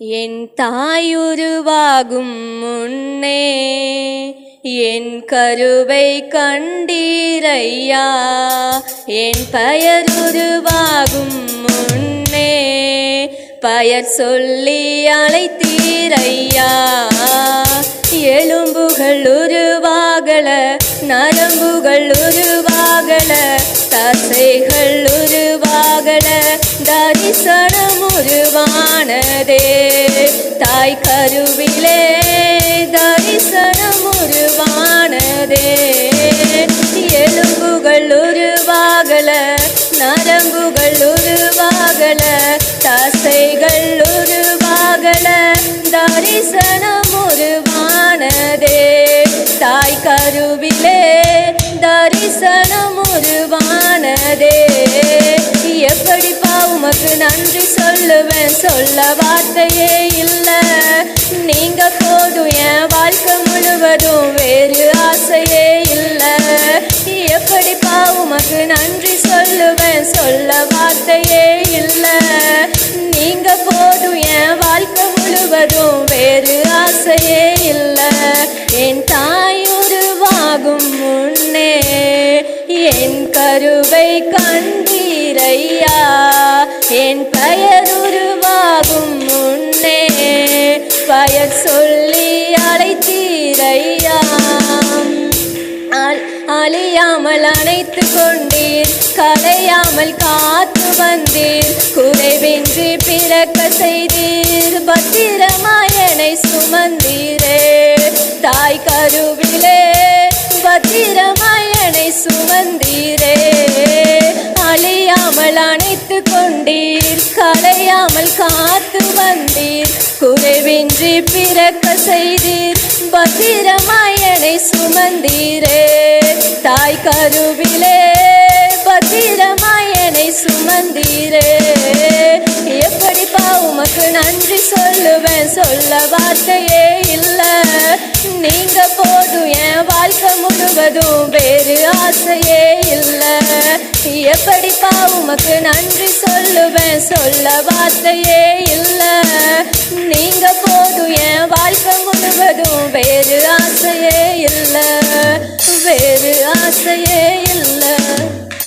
என் தாயுருவாகும் முன்னே என் கருவை கண்டீரையா? என் பெயருருவாகும் முன்னே பெயர் சொல்லி அழைத்தீரையா? எலும்புகள் உருவாகல நரம்புகள் உருவாகல தரிசனம் உருவானதே. தாய் கருவிலே தரிசனம் உருவானதே. எலும்புகள் உருவாகல நரம்புகள் உருவாகல தசைகள் உருவாகல தரிசனம் உருவானதே. தாய் கருவிலே தரிசனம் உருவானதே நன்றி சொல்லுவேன் சொல்ல வார்த்தையே இல்லை. நீங்க போதும் என் வாழ்க்கை முழுவதும் வேறு ஆசையே இல்லை. எப்படிப்பா உமக்கு நன்றி சொல்லுவேன் சொல்ல வார்த்தையே இல்லை. நீங்க போதும் என் வாழ்க்கை முழுவதும் வேறு ஆசையே இல்லை. என் தாய் உருவாகும் முன்னே என் கருவை கண்டீரை. அல்- அழியாமல் அணைத்து கொண்டீர். கலையாமல் காத்து வந்தீர். குறைவின்றி பிறக்க செய்தீர். பத்திரமாயனை சுமந்தீரே. தாய் கருவிலே பத்திரமாயனை சுமந்தீரே. அழியாமல் அணைத்து கொண்டீர். கலையாமல் காத்து வந்தீர். குறைவின்றி பிறக்க செய்தீர். பத்திரமாயனை சுமந்தீரே. தாய் கருவிலே பத்திரமாயனை சுமந்தீரே. எப்படிப்பா உமக்கு நன்றி சொல்லுவேன்? சொல்ல வார்த்தையே இல்ல. நீங்க போதும் என் வாழ்க்கை முழுவதும் வேறு ஆசையே இல்ல. எப்படிப்பா உமக்கு நன்றி சொல்லுவேன்? சொல்ல வார்த்தையே இல்லை. முழுவதும்